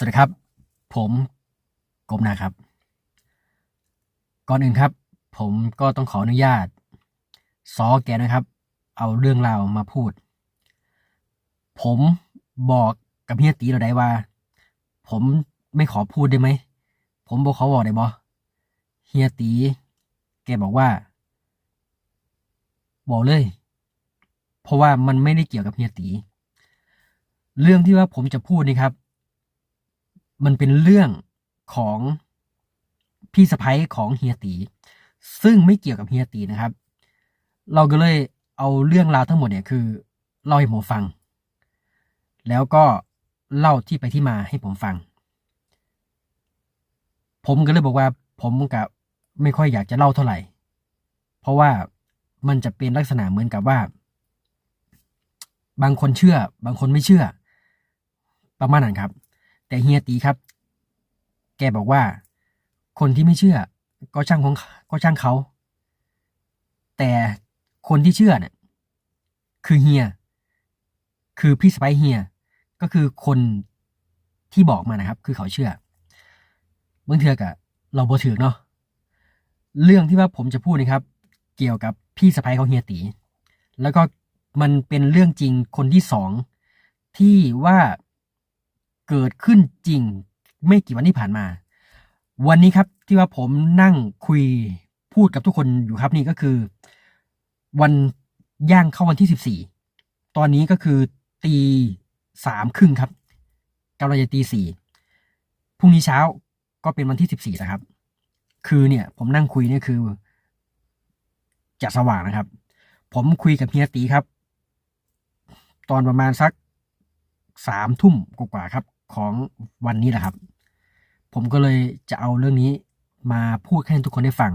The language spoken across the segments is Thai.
สวัสดีครับ ผมกบนะครับ ก่อนอื่นครับ ผมก็ต้องขออนุญาตซอแกนะครับ เอาเรื่องราวมาพูด ผมบอกกับเฮียตีเราได้ว่า ผมไม่ขอพูดได้ไหม ผมบอกเขาบอกได้บอเฮียตี แกบอกว่า บอกเลย เพราะว่ามันไม่ได้เกี่ยวกับเฮียตี เรื่องที่ว่าผมจะพูดนี่ครับ มันเป็นเรื่องของพี่สะพ้ยของเฮียตี ซึ่งไม่เกี่ยวกับเฮียตีนะครับ เราก็เลยเอาเรื่องราวทั้งหมดเนี่ยคือเล่าให้ผมฟัง แล้วก็เล่าที่ไปที่มาให้ผมฟัง ผมก็เลยบอกว่าผมกับไม่ค่อยอยากจะเล่าเท่าไหร่ เพราะว่ามันจะเป็นลักษณะเหมือนกับว่า บางคนเชื่อ บางคนไม่เชื่อ ประมาณนั้นครับ แต่เฮียตีครับ แกบอกว่า คนที่ไม่เชื่อ ก็ช่างของก็ช่างเขา แต่คนที่เชื่อเนี่ยคือเฮีย คือพี่สไปเฮีย ก็คือคนที่บอกมานะครับ คือเขาเชื่อบางเทือกอะเราบ่ถือเนาะเรื่องที่ว่าผมจะพูดนะครับ เกี่ยวกับพี่สะพ้ยของเฮียตี แล้วก็มันเป็นเรื่องจริงคนที่สองที่ว่า เกิดขึ้นจริง ไม่กี่วันที่ผ่านมา วันนี้ครับที่ว่าผมนั่งคุยพูดกับทุกคนอยู่ครับนี่ก็คือ วันย่างเข้าวันที่สิบสี่ตอนนี้ก็คือตีสามครึ่งครับกำลังจะตีสี่พรุ่งนี้เช้าก็เป็นวันที่สิบสี่นะครับ คือเนี่ย ผมนั่งคุยเนี่ยคือ จะสว่างนะครับ ผมคุยกับเฮียตีครับ ตอนประมาณสักสามทุ่มกว่าๆครับ ของวันนี้แหละครับ ผมก็เลยจะเอาเรื่องนี้มาพูดให้ทุกคนได้ฟัง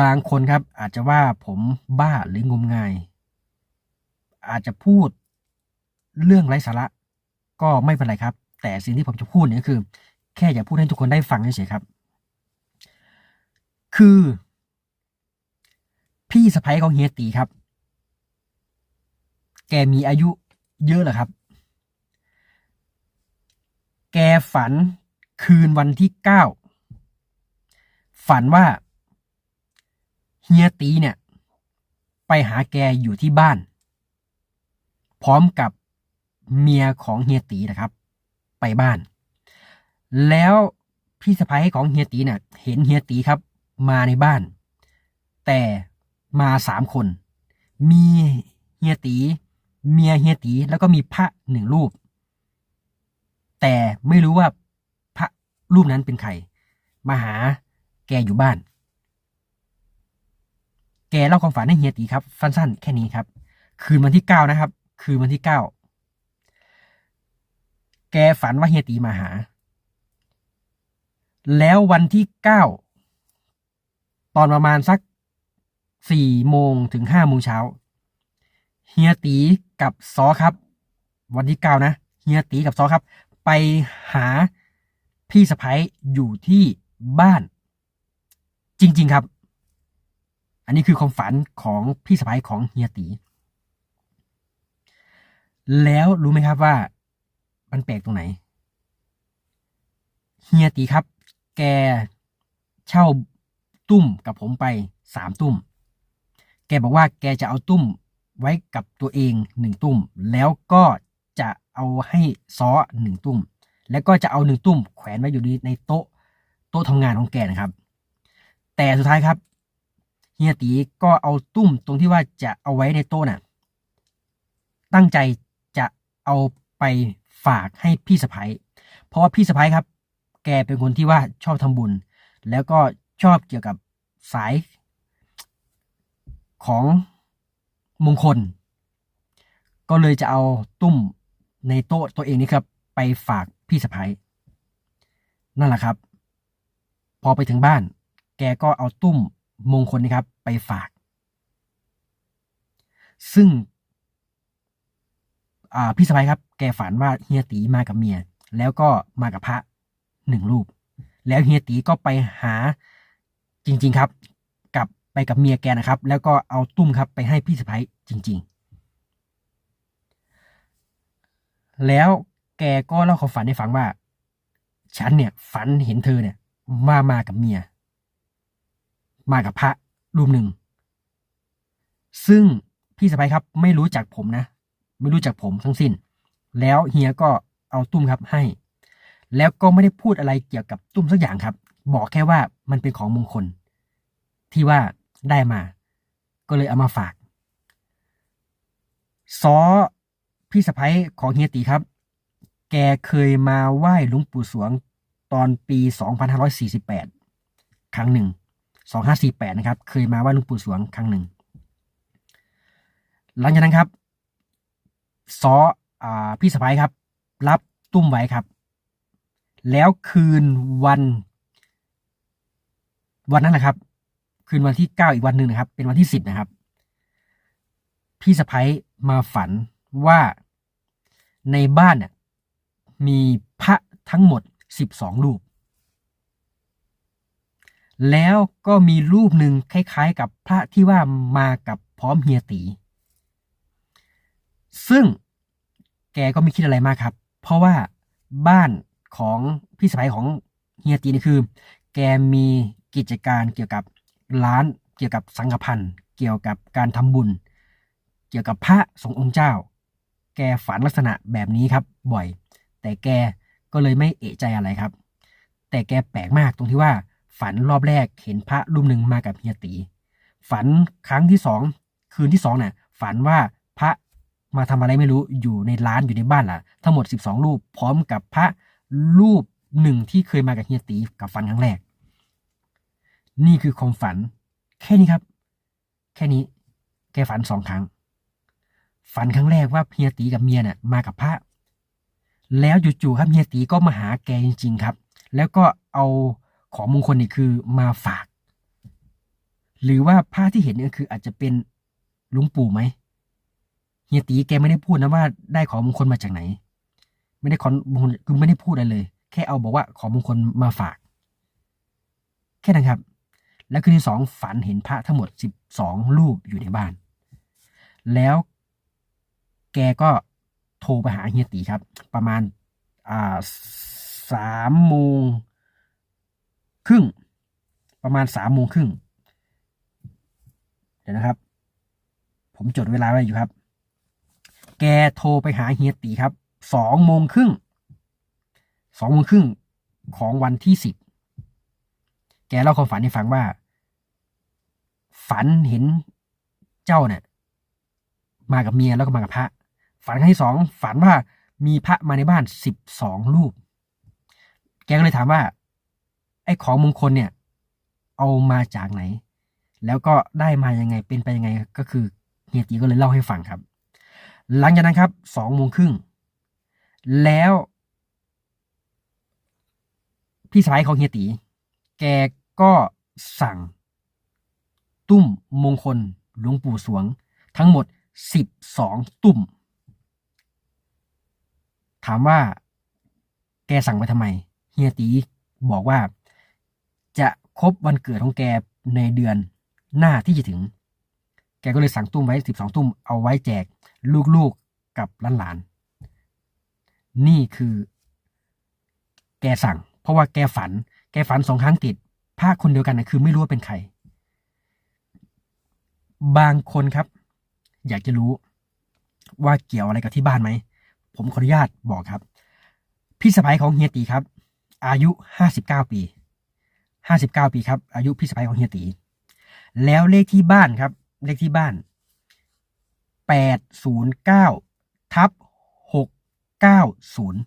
บางคนครับอาจจะว่าผมบ้าหรืองมงาย อาจจะพูดเรื่องไร้สาระ ก็ไม่เป็นไรครับ แต่สิ่งที่ผมจะพูดเนี่ยคือ แค่อยากพูดให้ทุกคนได้ฟังเฉยๆครับ คือ พี่สะพ้ยของเฮียตีครับ แกมีอายุเยอะเหรอครับ แกฝันคืนวันที่เก้าฝันว่าเฮียตีเนี่ย ไปหาแกอยู่ที่บ้าน พร้อมกับเมียของเฮียตีนะครับ ไปบ้าน แล้วพี่สะพ้ายของเฮียตีเนี่ยเห็นเฮียตีครับ มาในบ้าน แต่มาสามคน มีเฮียตี เมียเฮียตีแล้วก็มีพระหนึ่งรูป แต่ไม่รู้ว่าพระรูปนั้นเป็นใคร มาหาแกอยู่บ้าน แกเล่าความฝันให้เฮียตีครับสั้นๆแค่นี้ครับ คืนวันที่เก้านะครับ คืนวันที่เก้าแกฝันว่าเฮียตีมาหา แล้ววันที่เก้าตอนประมาณสักสี่โมงถึงห้าโมงเช้าเฮียตีกับซอครับ วันที่เก้านะเฮียตีกับซอครับ ไปหาพี่สะพ้ยอยู่ที่บ้าน จริง ๆ ครับ อันนี้คือความฝันของพี่สะพ้ยของเฮียตี แล้วรู้ไหมครับว่า มันแปลกตรงไหน เฮียตีครับ แกเช่าตุ้มกับผมไปสามตุ้ม แกบอกว่าแกจะเอาตุ้มไว้กับตัวเองหนึ่งตุ้ม แล้วก็ จะเอาให้ซ้อหนึ่งตุ้ม แล้วก็จะเอาหนึ่งตุ้ม แขวนไว้อยู่ในโต๊ะโต๊ะทำงานของแกนะครับ แต่สุดท้ายครับเฮียตีก็เอาตุ้มตรงที่ว่าจะเอาไว้ในโต๊ะน่ะ ตั้งใจจะเอาไปฝากให้พี่สะพ้ยเพราะว่าพี่สะพ้ยครับ แกเป็นคนที่ว่าชอบทำบุญ แล้วก็ชอบเกี่ยวกับสายของมงคล ก็เลยจะเอาตุ้ม ในโต๊ะตัวเองนี่ครับ ไปฝากพี่สะพ้ายนั่นแหละครับ พอไปถึงบ้าน แกก็เอาตุ้มมงคลนี่ครับ ไปฝาก ซึ่งพี่สะพ้ายครับ แกฝันว่าเฮียตีมากับเมีย แล้วก็มากับพระหนึ่งรูป แล้วเฮียตีก็ไปหาจริง ๆครับกลับไปกับเมียแกนะครับ แล้วก็เอาตุ้มครับ ไปให้พี่สะพ้ายจริง ๆ แล้วแกก็เล่าความฝันให้ฟังว่า ฉันเนี่ย ฝันเห็นเธอเนี่ยมามากับเมีย มากับพระรูปหนึ่ง ซึ่งพี่สะพ้ยครับ ไม่รู้จักผมนะ ไม่รู้จักผมทั้งสิ้น แล้วเฮียก็เอาตุ้มครับให้ แล้วก็ไม่ได้พูดอะไรเกี่ยวกับตุ้มสักอย่างครับ บอกแค่ว่ามันเป็นของมงคล ที่ว่าได้มา ก็เลยเอามาฝาก ซอ พี่สะพ้ยของเฮียตีครับ แกเคยมาไหว้หลวงปู่สวงตอนปี 2548 ครั้งหนึ่ง 2548 นะครับ เคยมาไหว้หลวงปู่สวงครั้งหนึ่ง หลังจากนั้นครับซออพี่สะพ้ยครับ รับตุ้มไว้ครับ แล้วคืนวัน วันนั้นนะครับ คืนวันที่เก้าอีกวันหนึ่งนะครับ เป็นวันที่สิบนะครับ พี่สะพ้ยมาฝัน ว่าในบ้านเนี่ยมีพระทั้งหมดสิบสองรูป แล้วก็มีรูปหนึ่งคล้ายๆ กับพระที่ว่ามากับพร้อมเฮียตี ซึ่งแกก็ไม่คิดอะไรมากครับ เพราะว่าบ้านของพี่สะใภ้ของเฮียตีนี่คือ แกมีกิจการเกี่ยวกับร้าน เกี่ยวกับสังฆพันธ์ เกี่ยวกับการทำบุญ เกี่ยวกับพระสงฆ์องค์เจ้า แกฝันลักษณะแบบนี้ครับ บ่อย แต่แกก็เลยไม่เอะใจอะไรครับ แต่แกแปลกมากตรงที่ว่า ฝันรอบแรกเห็นพระรูปหนึ่งมากับเฮียตี ฝันครั้งที่สองคืนที่สองเนี่ยฝันว่าพระมาทำอะไรไม่รู้อยู่ในร้านอยู่ในบ้านล่ะ ทั้งหมด 12 รูปพร้อมกับพระรูปหนึ่งที่เคยมากับเฮียตีกับฝันครั้งแรก นี่คือความฝัน แค่นี้ครับ แค่นี้ แกฝันสองครั้ง ฝันครั้งแรกว่าเฮียตีกับเมียเนี่ยมากับพระ แล้วจู่ๆครับเฮียตีก็มาหาแกจริง ๆครับ แล้วก็เอาของมงคลนี่คือมาฝาก หรือว่าผ้าที่เห็นเนี่ยคืออาจจะเป็นหลุงปู่ไหมเฮียตีแกไม่ได้พูดนะว่าได้ของมงคลมาจากไหน ไม่ได้ของมงคลคือไม่ได้พูดอะไรเลย แค่เอาบอกว่าของมงคลมาฝาก แค่นั้นครับ แล้วคืนที่สองฝันเห็นพระทั้งหมดสิบสองรูปอยู่ในบ้าน แล้ว กก็โทรไปหาเฮียตีครับ ประมาณอ่าสามโมงครึ่ง ประมาณสามโมงครึ่งเดี๋ยวนะครับ ผมจดเวลาไว้อยู่ครับ แกโทรไปหาเฮียตีครับสองโมงครึ่งสองโมงครึ่งของวันที่สิบแกเล่าความฝันให้ฟังว่า ฝันเห็นเจ้าเนี่ยมากับเมียแล้วก็มากับพระ ฝันครั้งที่สองฝันว่ามีพระมาในบ้านสิบสองรูป แกก็เลยถามว่า ไอ้ของมงคลเนี่ย เอามาจากไหน แล้วก็ได้มายังไงเป็นไปยังไงก็คือเฮียตีก็เลยเล่าให้ฟังครับ หลังจากนั้นครับสองโมงครึ่งแล้ว พี่สายของเฮียตี แกก็สั่ง ตุ้มมงคลหลวงปู่สวง ทั้งหมดสิบสองตุ่ม ถามว่าแกสั่งไปทำไม เฮียตีบอกว่า จะครบวันเกิดของแกในเดือนหน้าที่จะถึง แกก็เลยสั่งตุ้มไว้สิบสองตุ้มเอาไว้แจกลูกๆกับหลานๆ นี่คือ แกสั่ง เพราะว่าแกฝัน แกฝันสองครั้งติดภาคคนเดียวกันนะคือไม่รู้ว่าเป็นใคร บางคนครับ อยากจะรู้ว่าเกี่ยวอะไรกับที่บ้านไหม ผมขออนุญาตบอกครับ พี่สะพ้ยของเฮียตีครับ อายุห้าสิบเก้าปีห้าสิบเก้าปีครับอายุพี่สะพ้ยของเฮียตี แล้วเลขที่บ้านครับ เลขที่บ้านแปดศูนย์เก้าทับหกเก้าศูนย์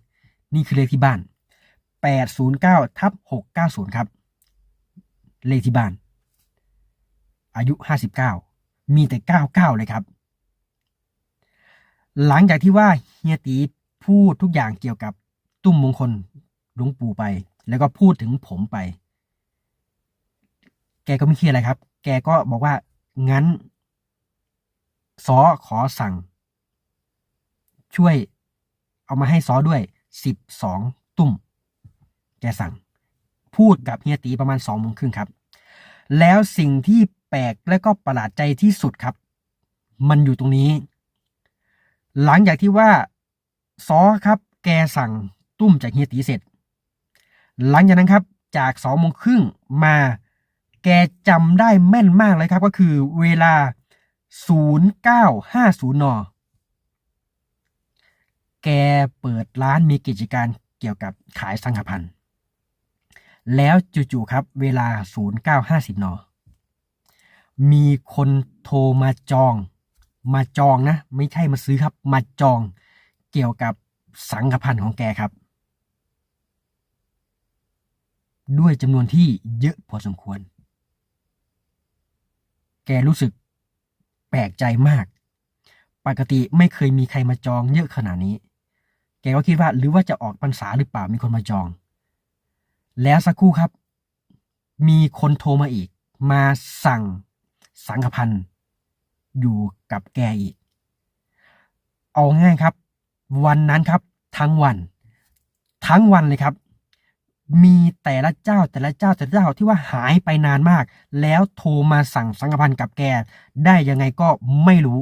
นี่คือเลขที่บ้านแปดศูนย์เก้าทับหกเก้าศูนย์ครับ เลขที่บ้าน อายุห้าสิบเก้ามีแต่เก้าเก้าเลยครับ หลังจากที่ว่าเฮียตีพูดทุกอย่างเกี่ยวกับตุ้มมงคลหลวงปู่ไป แล้วก็พูดถึงผมไป แกก็ไม่เครียดอะไรครับ แกก็บอกว่างั้นซอขอสั่ง ช่วยเอามาให้ซอด้วยสิบสองตุ่มแกสั่ง พูดกับเฮียตีประมาณสองโมงครึ่งครับ แล้วสิ่งที่แปลกและก็ประหลาดใจที่สุดครับ มันอยู่ตรงนี้ หลังจากที่ว่าซอครับ แกสั่งตุ้มจากเฮียตีเสร็จ หลังจากนั้นครับจากสองโมงครึ่งมาแกจำได้แม่นมากเลยครับก็คือเวลา 0950 น แกเปิดร้านมีกิจการเกี่ยวกับขายสังฆพันธ์แล้วจู่ๆครับเวลา 0950 น มีคนโทรมาจอง มาจองนะ ไม่ใช่มาซื้อครับ มาจองเกี่ยวกับสังฆพันธ์ของแกครับ ด้วยจำนวนที่เยอะพอสมควร แกรู้สึกแปลกใจมาก ปกติไม่เคยมีใครมาจองเยอะขนาดนี้ แกก็คิดว่าหรือว่าจะออกพรรษาหรือเปล่ามีคนมาจอง แล้วสักครู่ครับ มีคนโทรมาอีก มาสั่งสังฆพันธ์ อยู่กับแกอีก เอาง่ายครับ วันนั้นครับ ทั้งวัน ทั้งวันเลยครับ มีแต่ละเจ้าแต่ละเจ้าแต่ละเจ้าที่ว่าหายไปนานมาก แล้วโทรมาสั่งสังฆพันธ์กับแก ได้ยังไงก็ไม่รู้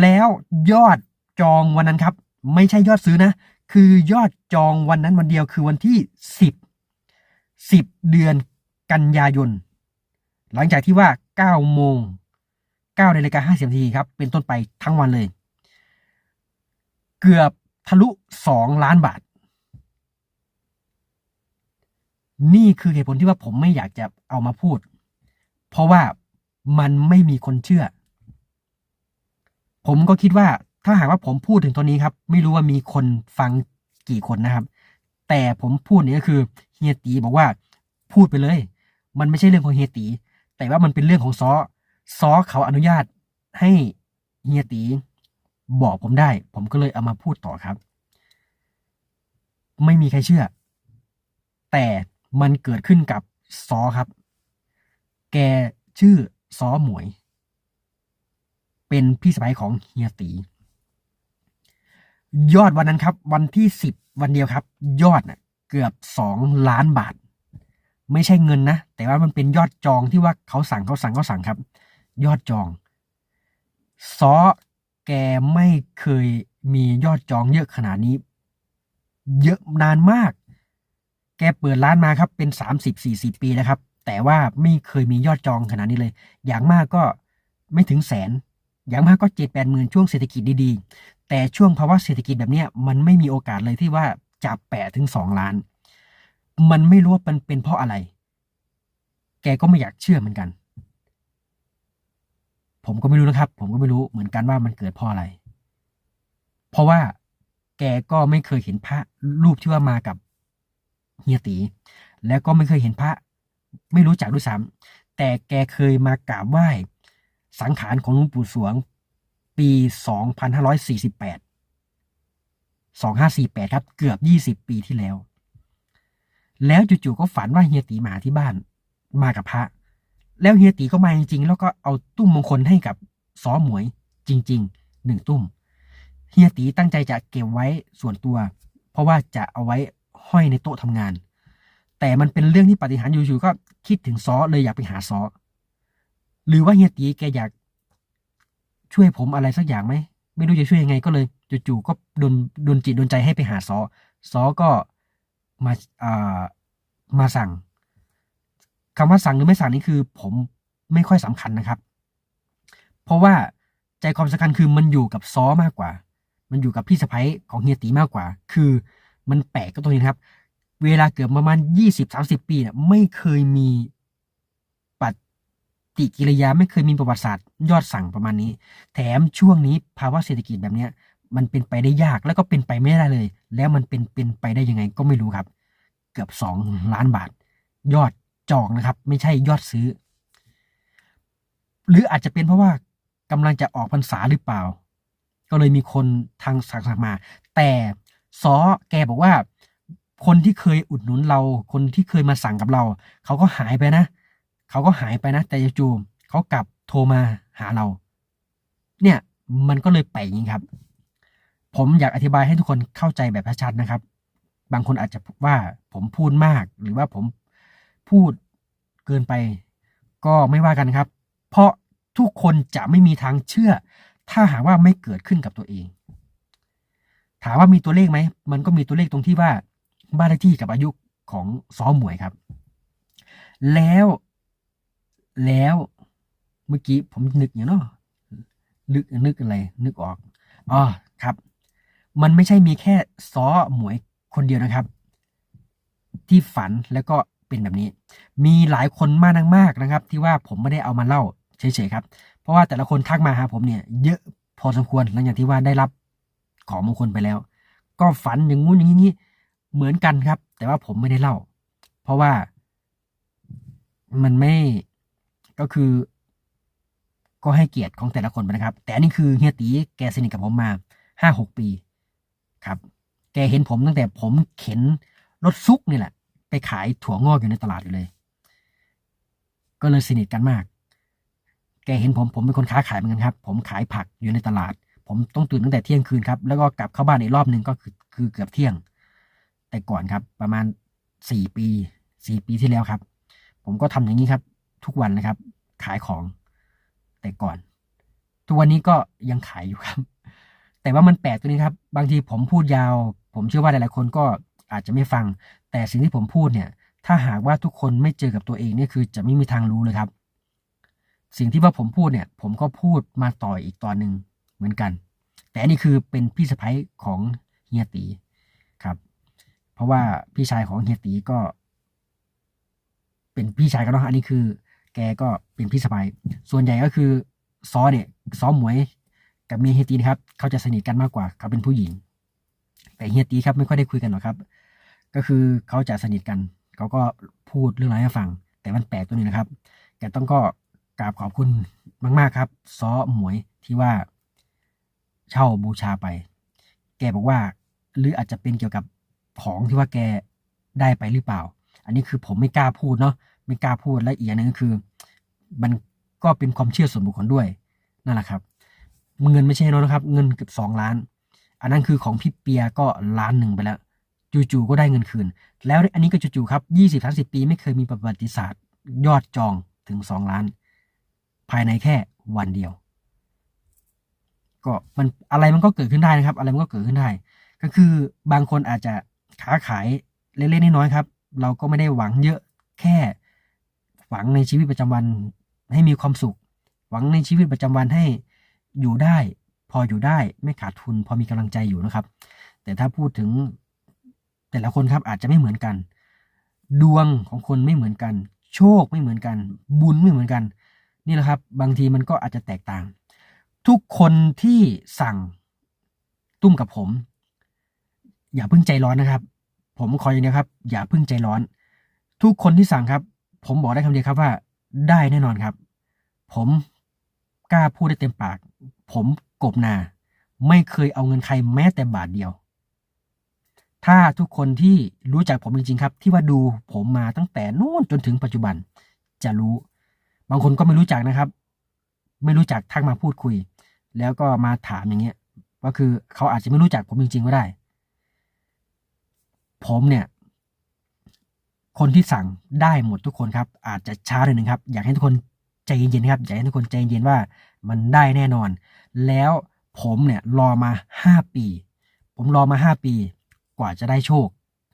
แล้วยอดจองวันนั้นครับ ไม่ใช่ยอดซื้อนะ คือยอดจองวันนั้นวันเดียวคือวันที่สิบสิบเดือนกันยายน หลังจากที่ว่าเก้าโมง เก้านาฬิกาห้าสิบนาทีครับ เป็นต้นไปทั้งวันเลย เกือบทะลุสองล้านบาท นี่คือเหตุผลที่ว่าผมไม่อยากจะเอามาพูด เพราะว่ามันไม่มีคนเชื่อ ผมก็คิดว่าถ้าหากว่าผมพูดถึงตัวนี้ครับ ไม่รู้ว่ามีคนฟังกี่คนนะครับ แต่ผมพูดเนี่ยก็คือเฮียตีบอกว่าพูดไปเลย มันไม่ใช่เรื่องของเฮียตี แต่ว่ามันเป็นเรื่องของซอ ซอเขาอนุญาตให้เฮียตีบอกผมได้ ผมก็เลยเอามาพูดต่อครับ ไม่มีใครเชื่อ แต่มันเกิดขึ้นกับซอครับ แกชื่อซอหมวย เป็นพี่สะใภ้ของเฮียตี ยอดวันนั้นครับ วันที่สิบวันเดียวครับ ยอดน่ะ เกือบสองล้านบาท ไม่ใช่เงินนะ แต่ว่ามันเป็นยอดจองที่ว่าเขาสั่งเขาสั่งเขาสั่งครับ ยอดจองซอแกไม่เคยมียอดจองเยอะขนาดนี้ เยอะนานมาก แกเปิดร้านมาครับเป็นสามสิบสี่สิบปีนะครับ แต่ว่าไม่เคยมียอดจองขนาดนี้เลย อย่างมากก็ไม่ถึงแสน อย่างมากก็เจ็ดแปดหมื่นช่วงเศรษฐกิจดีๆ แต่ช่วงภาวะเศรษฐกิจแบบเนี้ยมันไม่มีโอกาสเลยที่ว่าจะแปะถึงสองล้าน มันไม่รู้ว่ามันเป็นเพราะอะไร แกก็ไม่อยากเชื่อเหมือนกัน ผมก็ไม่รู้นะครับ ผมก็ไม่รู้เหมือนกันว่ามันเกิดเพราะอะไร เพราะว่าแกก็ไม่เคยเห็นพระรูปที่ว่ามากับเฮียตี แล้วก็ไม่เคยเห็นพระ ไม่รู้จักด้วยซ้ำแต่แกเคยมากราบไหว้สังขารของหลวงปู่สวง ปี 2548 2548 ครับ เกือบ 20 ปีที่แล้ว แล้วจู่ๆก็ฝันว่าเฮียตีมาที่บ้าน มากับพระ แล้วเฮียตีก็มาจริงๆ แล้วก็เอาตุ้มมงคลให้กับซอหมวยจริงๆหนึ่งตุ้ม เฮียตีตั้งใจจะเก็บไว้ส่วนตัว เพราะว่าจะเอาไว้ห้อยในโต๊ะทำงาน แต่มันเป็นเรื่องที่ปฏิหารอยู่ๆก็คิดถึงซอเลยอยากไปหาซอ หรือว่าเฮียตีแกอยาก ช่วยผมอะไรสักอย่างไหมไม่รู้จะช่วยยังไงก็เลยจู่ๆก็โดนโดนจิตโดนใจให้ไปหาซอซอก็มาอ่ามาสั่ง คำว่าสั่งหรือไม่สั่งนี่คือ ผมไม่ค่อยสำคัญนะครับ เพราะว่าใจความสำคัญคือมันอยู่กับซอมากกว่า มันอยู่กับพี่สะพ้ยของเฮียตีมากกว่า คือมันแปลกก็ตรงนี้ครับ เวลาเกือบประมาณยี่สิบสามสิบปีเนี่ยไม่เคยมีปฏิกิริยาไม่เคยมีประวัติศาสตร์ ยอดสั่งประมาณนี้ แถมช่วงนี้ภาวะเศรษฐกิจแบบเนี้ยมันเป็นไปได้ยากแล้วก็เป็นไปไม่ได้เลย แล้วมันเป็นเป็นไปได้ยังไงก็ไม่รู้ครับ เกือบสองล้านบาท ยอด จองนะครับ ไม่ใช่ยอดซื้อ หรืออาจจะเป็นเพราะว่ากำลังจะออกพรรษาหรือเปล่า ก็เลยมีคนทางสั่งมา แต่ซอแกบอกว่า คนที่เคยอุดหนุนเรา คนที่เคยมาสั่งกับเรา เขาก็หายไปนะเขาก็หายไปนะ แต่จู่เขากลับโทรมาหาเรา เนี่ยมันก็เลยแปลกอย่างนี้ครับ ผมอยากอธิบายให้ทุกคนเข้าใจแบบชัดๆนะครับ บางคนอาจจะว่าผมพูดมากหรือว่าผม พูดเกินไป ก็ไม่ว่ากันครับ เพราะทุกคนจะไม่มีทางเชื่อ ถ้าหากว่าไม่เกิดขึ้นกับตัวเอง ถามว่ามีตัวเลขไหม มันก็มีตัวเลขตรงที่ว่าบ้านเลขที่กับอายุของซ้อหมวยครับ แล้วแล้วเมื่อกี้ผมนึกอย่างเนาะนึกนึกอะไร นึกออกอ๋อครับ มันไม่ใช่มีแค่ซ้อหมวยคนเดียวนะครับ ที่ฝันแล้วก็ เป็นแบบนี้ มีหลายคนมากมากนะครับ ที่ว่าผมไม่ได้เอามาเล่าเฉยๆครับ เพราะว่าแต่ละคนทักมาหาผมเนี่ย เยอะพอสมควรหลังจากที่ว่าได้รับของมงคลไปแล้ว ก็ฝันอย่างงู้นอย่างนี้เหมือนกันครับ แต่ว่าผมไม่ได้เล่า เพราะว่ามันไม่ก็คือ ก็ให้เกียรติของแต่ละคนไปนะครับ แต่นนี้คือเฮียตีแกสนิทกับผมมาห้าหกปี ครับ แกเห็นผมตั้งแต่ผมเข็นรถซุกนี่แหละ ไปขายถั่วงอกอยู่ในตลาดอยู่เลย ก็เลยสนิทกันมาก แกเห็นผมผมเป็นคนค้าขายเหมือนกันครับ ผมขายผักอยู่ในตลาด ผมต้องตื่นตั้งแต่เที่ยงคืนครับ แล้วก็กลับเข้าบ้านอีกรอบหนึ่งก็คือคือเกือบเที่ยง แต่ก่อนครับ ประมาณสี่ปีสี่ปีที่แล้วครับ ผมก็ทำอย่างนี้ครับ ทุกวันนะครับ ขายของ แต่ก่อน ทุกวันนี้ก็ยังขายอยู่ครับ แต่ว่ามันแปลกตัวนี้ครับ บางทีผมพูดยาว ผมเชื่อว่าหลายๆคนก็อาจจะไม่ฟัง แต่สิ่งที่ผมพูดเนี่ย ถ้าหากว่าทุกคนไม่เจอกับตัวเองเนี่ยคือจะไม่มีทางรู้เลยครับ สิ่งที่ว่าผมพูดเนี่ย ผมก็พูดมาต่ออีกตอนหนึ่งเหมือนกัน แต่อันนี้คือเป็นพี่สะพ้ยของเฮียตีครับ เพราะว่าพี่ชายของเฮียตีก็ เป็นพี่ชายกันเนาะอันนี้คือ แกก็เป็นพี่สะพ้ยส่วนใหญ่ก็คือซอเนี่ยซอหมวยกับเมียเฮียตีนะครับ เขาจะสนิทกันมากกว่า เขาเป็นผู้หญิง แต่เฮียตีครับไม่ค่อยได้คุยกันหรอกครับ ก็คือเขาจะสนิทกัน เขาก็พูดเรื่องอะไรให้ฟัง แต่มันแปลกตัวนี้นะครับ แกต้องก็กราบขอบคุณมาก ๆครับซอหมวยที่ว่าเช่าบูชาไป แกบอกว่า หรืออาจจะเป็นเกี่ยวกับของที่ว่าแกได้ไปหรือเปล่า อันนี้คือผมไม่กล้าพูดเนาะ ไม่กล้าพูด และอีกอย่างหนึงก็คือ มันก็เป็นความเชื่อส่วนบุคคลด้วย นั่นแหละครับ เงินไม่ใช่น้อยนะครับ เงินเกือบสองล้าน อันนั้นคือของพี่เปียก็ล้านหนึ่งไปแล้ว จู่ๆก็ได้เงินคืน แล้วอันนี้ก็จู่ๆครับยี่สิบสาสิบปีไม่เคยมีประวัติศาสตร์ ยอดจองถึงสองล้าน ภายในแค่วันเดียว ก็มันอะไรมันก็เกิดขึ้นได้นะครับ อะไรมันก็เกิดขึ้นได้ ก็คือบางคนอาจจะค้าขายเล็กๆน้อยๆครับ เราก็ไม่ได้หวังเยอะแค่หวังในชีวิตประจำวันให้มีความสุข หวังในชีวิตประจำวันให้อยู่ได้ พออยู่ได้ไม่ขาดทุน พอมีกำลังใจอยู่นะครับ แต่ถ้าพูดถึง แต่ละคนครับอาจจะไม่เหมือนกัน ดวงของคนไม่เหมือนกัน โชคไม่เหมือนกัน บุญไม่เหมือนกัน นี่แหละครับ บางทีมันก็อาจจะแตกต่าง ทุกคนที่สั่งตุ้มกับผม อย่าเพิ่งใจร้อนนะครับ ผมขออย่างเดียวครับ อย่าเพิ่งใจร้อน ทุกคนที่สั่งครับ ผมบอกได้คำเดียวครับว่า ได้แน่นอนครับ ผมกล้าพูดได้เต็มปาก ผมกบนา ไม่เคยเอาเงินใครแม้แต่บาทเดียว ถ้าทุกคนที่รู้จักผมจริงๆครับ ที่ว่าดูผมมาตั้งแต่นู่นจนถึงปัจจุบัน จะรู้ บางคนก็ไม่รู้จักนะครับ ไม่รู้จักทักมาพูดคุย แล้วก็มาถามอย่างเงี้ย ก็คือเขาอาจจะไม่รู้จักผมจริงๆก็ได้ ผมเนี่ย คนที่สั่งได้หมดทุกคนครับ อาจจะช้าหน่อยหนึ่งครับ อยากให้ทุกคนใจเย็นๆครับอยากให้ทุกคนใจเย็นว่ามันได้แน่นอน แล้วผมเนี่ยรอมาห้าปี ผมรอมาห้าปี กว่าจะได้โชค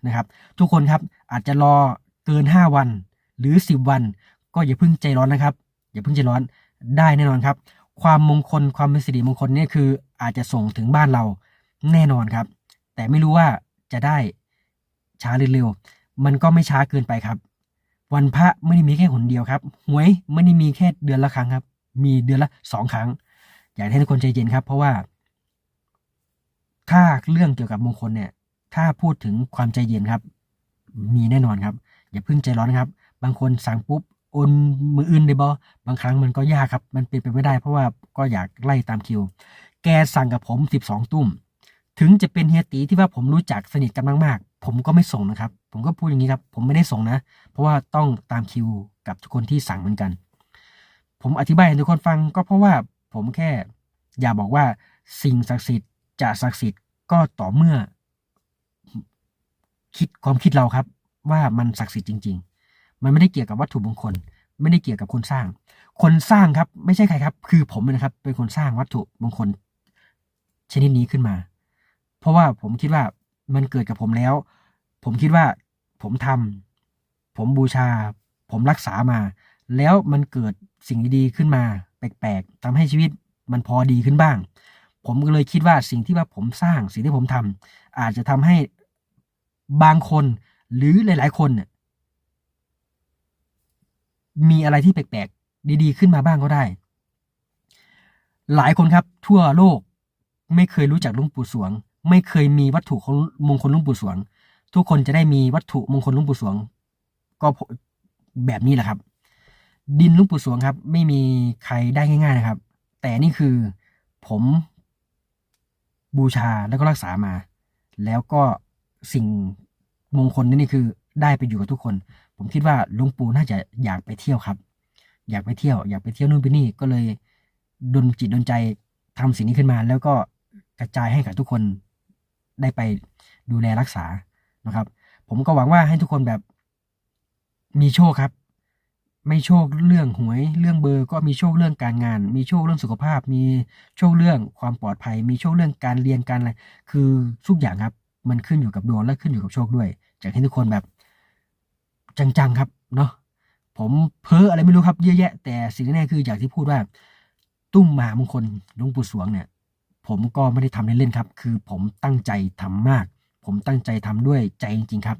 นะครับ ทุกคนครับอาจจะรอเกินห้าวัน หรือสิบวัน ก็อย่าเพิ่งใจร้อนนะครับ อย่าเพิ่งใจร้อนได้แน่นอนครับ ความมงคลความเป็นสิริมงคลเนี่ยคืออาจจะส่งถึงบ้านเราแน่นอนครับ แต่ไม่รู้ว่าจะได้ช้าหรือเร็ว มันก็ไม่ช้าเกินไปครับ วันพระไม่ได้มีแค่หนเดียวครับหวยไม่ได้มีแค่เดือนละครั้งครับ มีเดือนละสองครั้ง อยากให้ทุกคนใจเย็นครับ เพราะว่า ถ้าเรื่องเกี่ยวกับมงคลเนี่ย ถ้าพูดถึงความใจเย็นครับ มีแน่นอนครับ อย่าเพิ่งใจร้อนนะครับ บางคนสั่งปุ๊บโอนมืออื่นได้บ่บางครั้งมันก็ยากครับ มันเป็นไปไม่ได้เพราะว่าก็อยากไล่ตามคิว แกสั่งกับผมสิบสองตุ้ม ถึงจะเป็นเฮียตีที่ว่าผมรู้จักสนิทกันมากๆ ผมก็ไม่ส่งนะครับ ผมก็พูดอย่างนี้ครับ ผมไม่ได้ส่งนะ เพราะว่าต้องตามคิวกับทุกคนที่สั่งเหมือนกัน ผมอธิบายให้ทุกคนฟังก็เพราะว่าผมแค่ อย่าบอกว่าสิ่งศักดิ์สิทธิ์จะศักดิ์สิทธิ์ก็ต่อเมื่อ คิดความคิดเราครับ ว่ามันศักดิ์สิทธิ์จริง ๆ มันไม่ได้เกี่ยวกับวัตถุมงคล ไม่ได้เกี่ยวกับคนสร้าง คนสร้างครับ ไม่ใช่ใครครับ คือผมนะครับ เป็นคนสร้างวัตถุมงคล ชนิดนี้ขึ้นมา เพราะว่าผมคิดว่ามันเกิดกับผมแล้ว ผมคิดว่าผมทำผมบูชา ผมรักษามา แล้วมันเกิดสิ่งดีๆขึ้นมา แปลกๆทำให้ชีวิตมันพอดีขึ้นบ้าง ผมก็เลยคิดว่าสิ่งที่ว่าผมสร้างสิ่งที่ผมทำอาจจะทำให้ บางคนหรือหลาย ๆ คนเนี่ยมีอะไรที่แปลกๆ ดีๆ ขึ้นมาบ้างก็ได้ หลายคนครับ ทั่วโลกไม่เคยรู้จักลุงปู่สวง ไม่เคยมีวัตถุของมงคลลุงปู่สวง ทุกคนจะได้มีวัตถุมงคลลุงปู่สวง ก็แบบนี้แหละครับ ดินลุงปู่สวงครับ ไม่มีใครได้ง่าย ๆ นะครับ แต่นี่คือผมบูชาแล้วก็รักษามา แล้วก็ สิ่งมงคลนี่นี่คือได้ไปอยู่กับทุกคน ผมคิดว่าหลุงปู่น่าจะอยากไปเที่ยวครับ อยากไปเที่ยว อยากไปเที่ยวนู่นไปนี่ก็เลยดนจิตดนใจทำสิ่งนี้ขึ้นมา แล้วก็กระจายให้กับทุกคนได้ไปดูแลรักษานะครับ ผมก็หวังว่าให้ทุกคนแบบมีโชคครับ ไม่โชคเรื่องหวย เรื่องเบอร์ก็มีโชคเรื่องการงาน มีโชคเรื่องสุขภาพ มีโชคเรื่องความปลอดภัย มีโชคเรื่องการเรียนการอะไรคือทุกอย่างครับ มันขึ้นอยู่กับดวงและขึ้นอยู่กับโชคด้วย จากที่ทุกคนแบบจังๆครับเนาะผมเพ้ออะไรไม่รู้ครับเยอะแยะ แต่สิ่งแน่คืออย่างที่พูดว่า ตุ้มมหามงคลลวงปู่สวงเนี่ย ผมก็ไม่ได้ทำเล่นๆครับ คือผมตั้งใจทำมาก ผมตั้งใจทำด้วยใจจริงๆครับ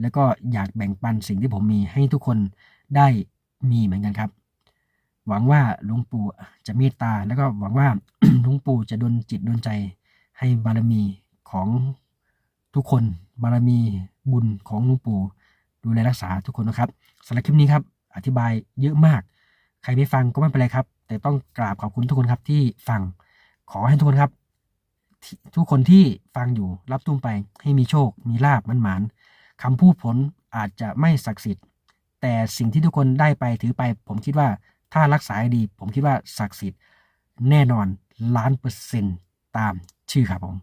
แล้วก็อยากแบ่งปันสิ่งที่ผมมีให้ทุกคนได้มีเหมือนกันครับ หวังว่าลวงปู่จะเมตตา แล้วก็หวังว่าลวงปู่จะดลจิตดลใจให้บารมีของ ทุกคนบารมีบุญของหลวงปู่ดูแลรักษาทุกคนนะครับสำหรับคลิปนี้ครับอธิบายเยอะมาก ใครไม่ฟังก็ไม่เป็นไรครับ แต่ต้องกราบขอบคุณทุกคนครับที่ฟังขอให้ทุกคนครับท,ทุกคนที่ฟังอยู่รับตุ้มไปให้มีโชค มีลาบมันหมานคำพูดผลอาจจะไม่ศักดิ์สิทธิ์ แต่สิ่งที่ทุกคนได้ไปถือไป ผมคิดว่าถ้ารักษาดี ผมคิดว่าศักดิ์สิทธิ์แน่นอนล้านเปอร์เซ็นต์ตามชื่อครับผม